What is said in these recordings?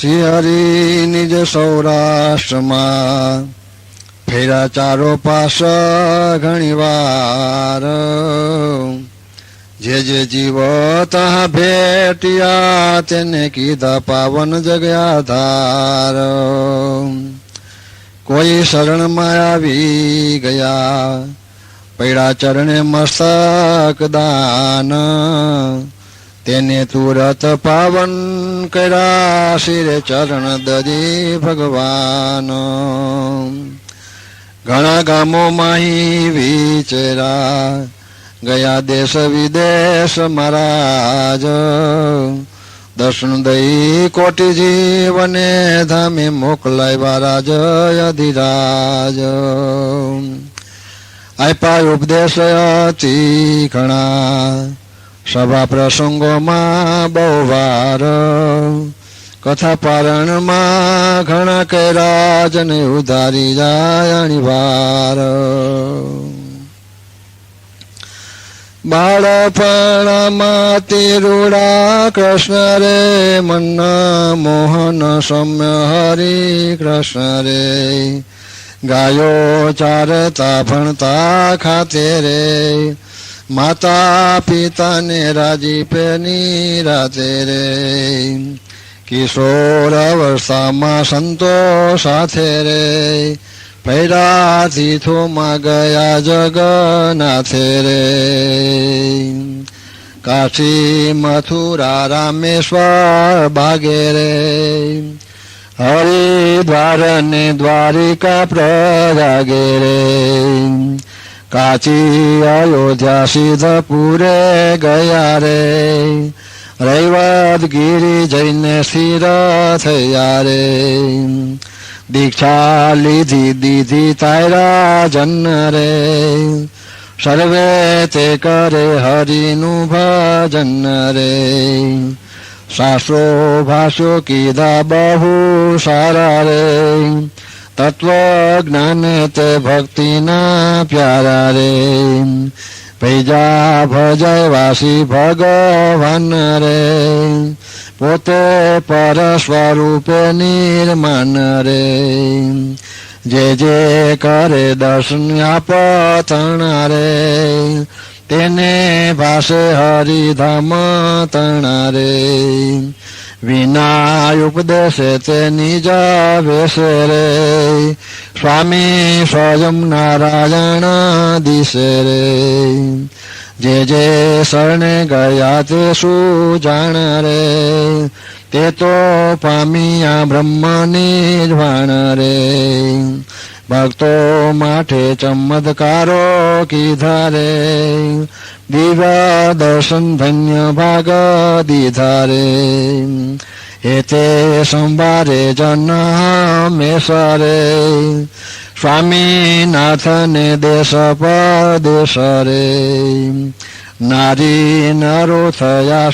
શ્રી હરિ નિજ સૌરાષ્ટ્રમાં ફેરા ચારો પાસ ઘણી વાર. જે જે જીવ તહ ભેટિયા તેને કીધા પાવન જગ્યા ધાર કોઈ શરણમાં આવી ગયા, પૈડા ચરણે મસ્તક દાન. તેને તુરત પાવન કર્યા શિરે ચરણ દરી ભગવાન. ઘણા ગામો માહી વિચરા ગયા દેશ વિદેશ મહારાજ. દર્શન દઈ કોટી જીવને ધામે મોકલાવ્યા રાજ અધિરાજ. આપ્યા ઉપદેશ અતિ ઘણા. સભા પ્રસંગોમાં બહુ વાર કથા પારણમાં ઘણા કે રાજને ઉધારી જાય અણિવાર બાળપણમાં તિરુડા કૃષ્ણ રે મન મોહન સમ્ય હરિ કૃષ્ણ રે. ગાયો ચારતા ભણતા ખાતે રે માતા પિતાને રાજીપે રાતે રે કિશોર અવસ્થામાં સંતો સાથે રે પૈરાથી થોમાં ગયા જગનાથે રે કાશી મથુરા રામેશ્વર ભાગે રે હરિદ્વાર ને દ્વારિકા પ્રયાગે રે કાચી અયોધ્યા સિદ્ધપુરે ગયા રે રૈવત ગીરી જઈને સ્થિર થયા રે દીક્ષા લીધી દીધી તાયરા જન્ન રે સર્વે તે કરે હરિનું ભજન રે શાસ્ત્રો ભાષ્યો કીધા બહુ સારા રે તત્વ જ્ઞાન તે ભક્તિના પ્યારા રે પૈજા ભજય વાસી ભગવાન રે પોતે પર સ્વરૂપે નિર્માણ રે જે જે કરે દર્શન આપતણ રે તેને ભાષે હરિધામ તણા રે વિના ઉપદેશે તે નિજા વેશે રે સ્વામી સ્વયં નારાયણ દિશે રે જે જે શરણે ગયા તે શું જાણ રે તે તો પામ્યા બ્રહ્મ નિર્વાણ રે ભક્તો માટે ચમત્કારો કીધા રે દિવ્ય દર્શન ધન્ય ભાગ દીધા રે એતે સંભારે જન મેસરે સ્વામીનાથને દેશ પરદેશ રે નારી નરો થયા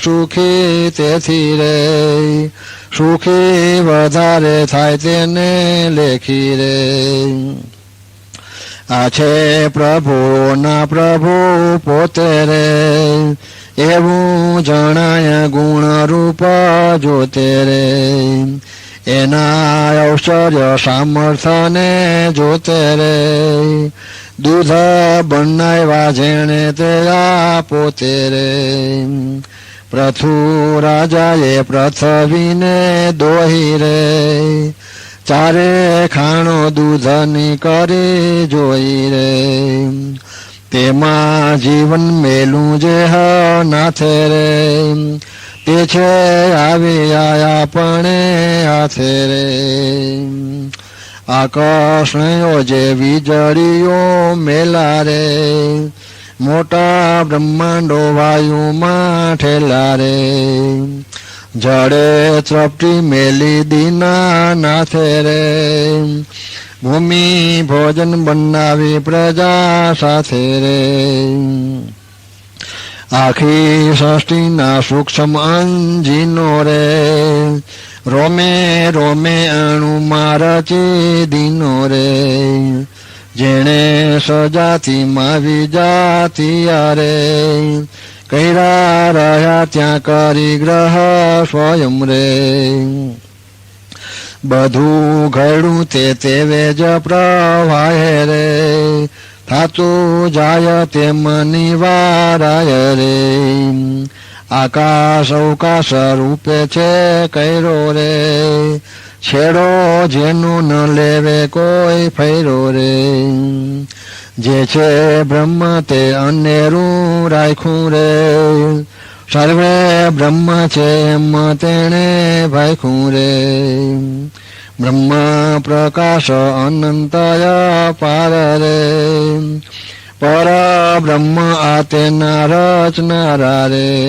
સુખી વધારે થાય તેને લેખી રે. આ છે પ્રભુના પ્રભુ પોતે રે. એવું જણાય ગુણ રૂપ જોતે રે. એના ઐશ્વર્ય સામર્થ્યને જોતે રે. દૂધ બનાવ્યા જેણે તે પોતે રે. પ્રથુ રાજાએ પૃથ્વીને દોહી રે. ચારે ખાણો દૂધની કરી જોઈ રે. તેમાં જીવન મેલું જે હ નાથે રે. તે છે આવી આયા પણ હાથે રે. આકર્ષણો જે વીજળીઓ મેલા રે. મોટા બ્રહ્માંડો વાયુમાં ઠેલા રે. જડે ચપટી મેલી દીના નાથે રે. ભૂમિ ભોજન બનાવી પ્રજા સાથે રે. આખી સૃષ્ટિના સૂક્ષ્મ અંજીનો રે. રોમે રોમે અણુ રચી દીનો રે. જેણે સજાતિમાં વિજાતિયા રે કૈરા રહ્યા ત્યાં કરી ગ્રહ સ્વયં રે. બધું ઘડું તે તેવે જ પ્રવાહે રે. થાતું જાય તેમ નિવારાય રે. આકાશ અવકાશ રૂપે છે કૈરો રે. છેડો જેનું ન લેવે કોઈ ફૈરો રે. જે છે બ્રહ્મ તે અનેરું રાખ્યું રે. સર્વે બ્રહ્મ છે એમ તેણે ભાખ્યું રે. બ્રહ્મ પ્રકાશ અનંતય પાર રે. પર બ્રહ્મ આ તેના રચનારા રે.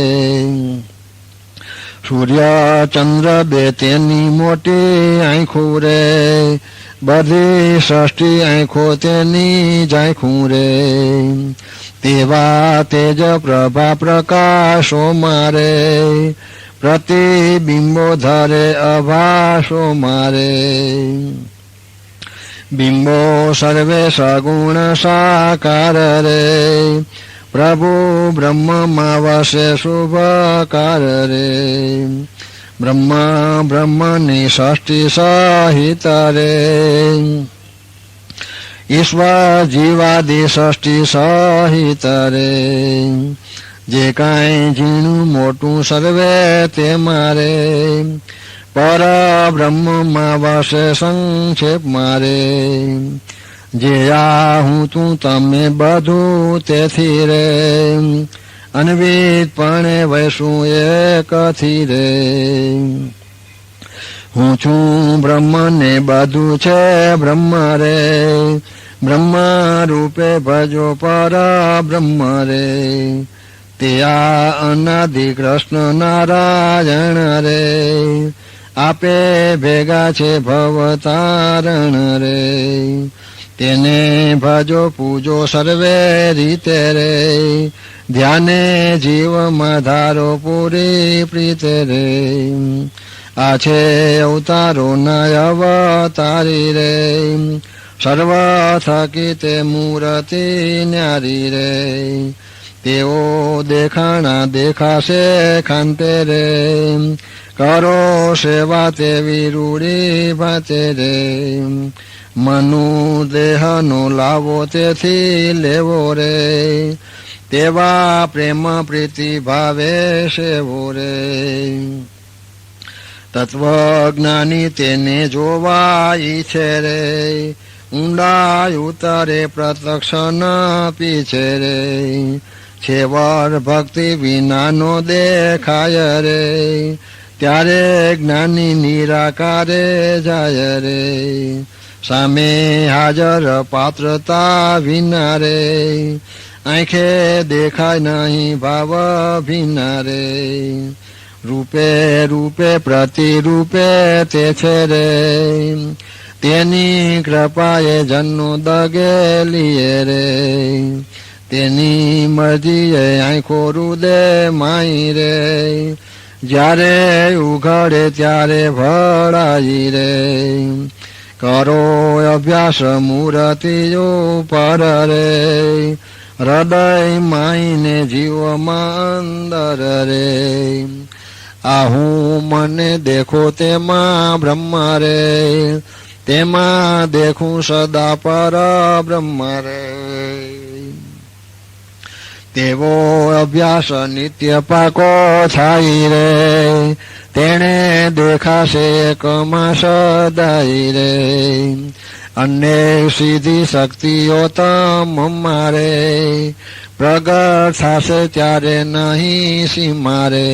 સૂર્ય ચંદ્ર બે તેની મોટી આંખું રે બધી સૃષ્ટિ આંખો તેની જાંખું રે તેવા તેજ પ્રભા પ્રકાશો મારે પ્રતિબિંબો ધરે અભાસો મારે બિંબો સર્વે સગુણ સાકાર રે પ્રભુ બ્રહ્મમાં વસે શુભકાર રે. બ્રહ્મ બ્રહ્મની ષષ્ઠી સહિત રે. ઈશ્વર જીવાદિ ષષ્ઠી સહિત રે. જે કાંઈ ઝીણું મોટું સર્વે તે મારે. પર બ્રહ્મમાં વસે સંક્ષેપ મારે. જે હું તું તમે બધું તેથી રે. અનવિદપણે વૈશું એકથી રે. હું છું બ્રહ્મ ને બધું છે બ્રહ્મ રે. બ્રહ્મ રૂપે ભજો પર બ્રહ્મ રે. તે આ અનાદિ કૃષ્ણ નારાયણ રે. આપે ભેગા છે ભવતારણ રે. તેને ભજો પૂજો સર્વે રીતે રે ધ્યાને જીવમાં ધારો પૂરી પ્રીતે રે આ છે અવતારો ના અવતારી રે સર્વ થકી તે મૂર્તિ ન્યારી રે તેઓ દેખાણા દેખાશે ખાંતે રે કરો સેવા તેવી રૂડી ભાતે રે મનુ દેહનો લાવો તેથી લેવો રે તેવા પ્રેમ પ્રીતિ ભાવે સેવો રે તત્વજ્ઞાની તેને જોવા ઈચ્છે રે ઊંડા ઉતરે પ્રત્યક્ષ ન પીછે રે છેવર ભક્તિ વિનાનો દેખાય રે ત્યારે જ્ઞાની નિરાકારે જાય રે સામે હાજર પાત્રતા વિના રે આંખે દેખાય નહીં ભાવ ભિના રે રૂપે રૂપે પ્રતિરૂપે તે છે રે તેની કૃપાએ જન્નો દગેલીએ રે તેની મરજીએ આંખો રૂદે માઈ રે જ્યારે ઉઘડે ત્યારે ભળાઈ રે કરો અભ્યાસ મૂર્તિઓ પર રે. હૃદય માઈને જીવમાં અંદર રે. આહું મને દેખો તેમાં બ્રહ્મ રે. તેમાં દેખું સદા પર બ્રહ્મ રે. તેવો અભ્યાસ નિત્ય પાકો થાય રે. તેણે દેખાશે કમા સદાય રે અને સીધી શક્તિઓ તમ મારે પ્રગટ થશે ત્યારે નહીં સીમારે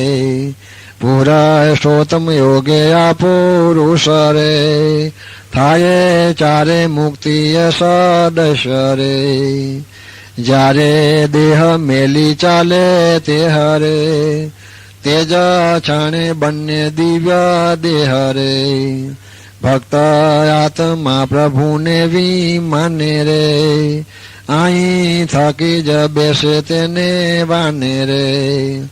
પુરુષોત્તમ યોગે આ પુરુષ રે થાય ચારે મુક્તિ સદસ્ય રે જ્યારે દેહ મેલી ચાલે તે હરે તેજ છાણે બંને દિવ્ય દેહ રે. ભક્ત આત્મા પ્રભુને વિમાને રે. અહીં થકી જ બેસે તેને વાને રે.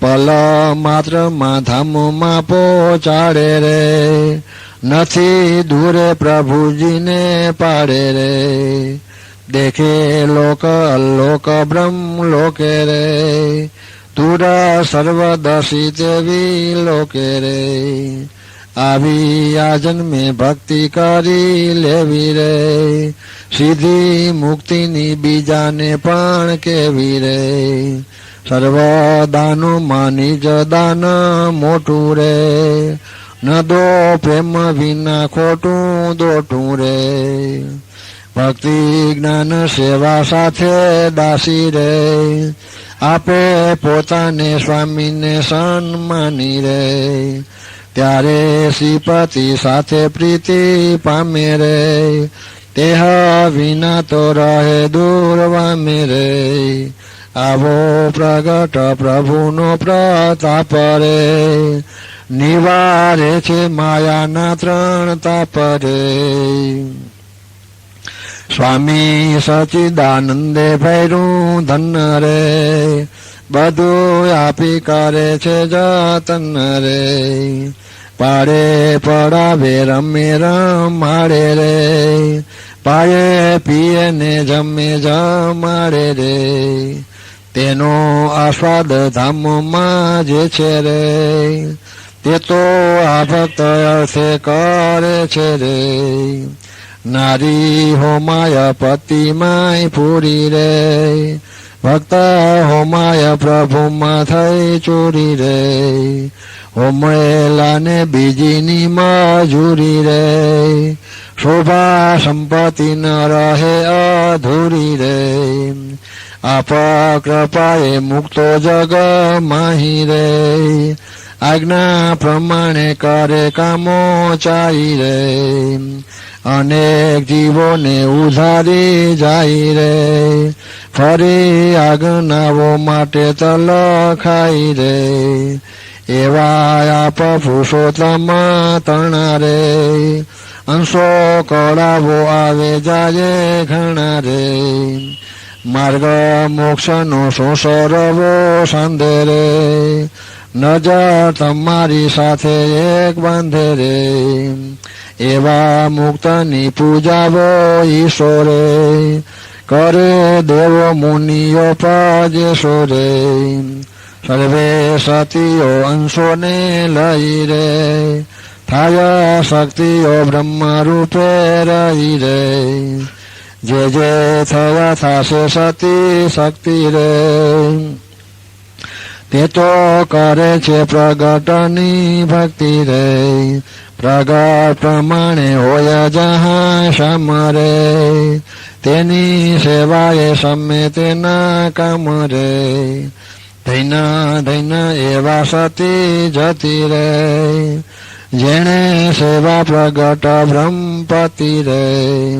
પલ માત્ર ધામમાં પોચાડે રે. નથી દૂરે પ્રભુજીને પાડે રે. દેખે લોક લોક બ્રહ્મ લોકે રે. તુર સર્વદશી દેવી લોકે રે. આવી આ જન્મે ભક્તિ કરી લેવી રે. સીધી મુક્તિની બીજાને પણ કેવી રે. સર્વ માની દાન મોટું રે. ન દો પ્રેમ વિના ખોટું દોટું રે. ભક્તિ જ્ઞાન સેવા સાથે દાસી રે. આપે પોતાને સ્વામીને સન્માની રે. ત્યારે શ્રીપતિ સાથે પ્રીતિ પામે રે. તેહ વિના તો રહે, દૂર વામે રે. આવો પ્રગટ પ્રભુનો પ્રતાપ રે. નિવારે છે માયાના ત્રણ તાપ રે. સ્વામી સચિદાનંદે ભૈરું ધન રે. બધું આપી કરે છે જતન રે. પાડે પડાવે, રમે, રમાડે રે. પાડે, પીએ ને જમે, જમાડે રે. તેનો આસ્વાદ ધામમાં જે છે રે, તે તો આ ભક્ત અર્થે કરે છે રે. નારી હોમાય પતિમાય પૂરી રે ભક્ત હોમાય પ્રભુમાં થઈ ચોરી રે હોમેલાને બીજીની મજૂરી રે શોભા સંપત્તિ ન રહે અધૂરી રે આપ કૃપાએ મુક્તો જગ માહી રે આજ્ઞા પ્રમાણે કરે કામો ચાઈ રે અનેક જીવોને ઉધારી જાય રે. ફરી આજ્ઞાઓ માટે તલખાઈ રે. એવા આપ પુરુષોત્તમ તણા રે. અંશો કળાવો આવે જાય ઘણા રે. માર્ગ મોક્ષનો સોસરવો સાંધે રે. નજર તમારી સાથે એક બાંધે રે. એવા મુક્તની પૂજાવો ઈશ્વરે કરે દેવો મુનિઓ પજેશો રે સર્વે સતીઓ અંશોને લઈ રે. થાય શક્તિઓ બ્રહ્મ રૂપે રહી રે. જે જે થયા થશે સતી શક્તિ રે. તે તો કરે છે પ્રગટની ભક્તિ રે. પ્રગટ પ્રમાણે હોય જહા સમરે. તેની સેવાએ સમે તેના કામ રે ધૈના ધૈના એવા સતી જતી રે. જેણે સેવા પ્રગટ બ્રહ્મપતિ રે.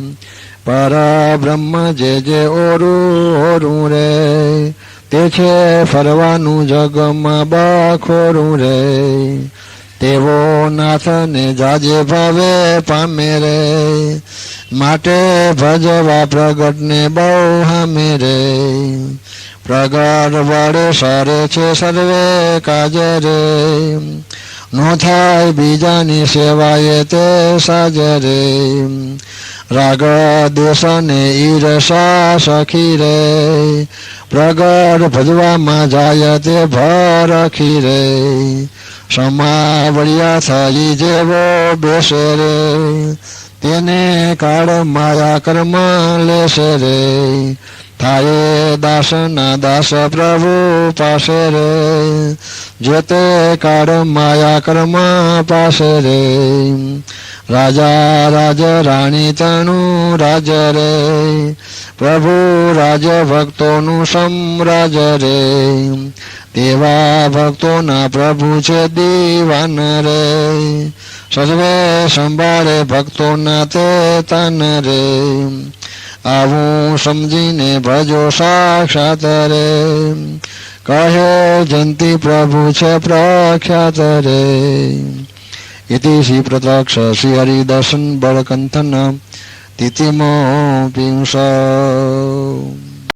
પર બ્રહ્મ જે જે ઓરું ઓરું રે. તે છે ફરવાનું જગમાં બખોરું રે. તેવો નાથને જાજે ભાવે પામે રે. માટે ભજવા પ્રગટને બહુ હામે રે. પ્રગટ વડે સરે છે સર્વે કાજે રે. નો થાય બીજાની સેવાએ તે સાજરે રાગ દેશને ઈરસા સખી રે. પ્રગટ ભજવામાં જાય તે ભરખી રે. સમાવળિયા થઈ જેવો બેસે રે. તેને કાળ માયા કર્મ લેશે રે. થાય દાસના દાસ પ્રભુ પાસે રે. જે તે કાળ માયા કર્મ પાસે રે. રાજા, રાજ, રાણી તણુ રાજ રે. પ્રભુ, રાજ ભક્તોનું સમરાજ રે. તેવા ભક્તોના પ્રભુ છે દીવાન રે. સર્વે સંભાળે ભક્તોના તે તન રે. આવું સમજીને ભજો સાક્ષાત રે. કહે જંતી પ્રભુ છે પ્રખ્યાત રે. શ્રી હરિદર્શન બળકંથન તિથિમો પિંસ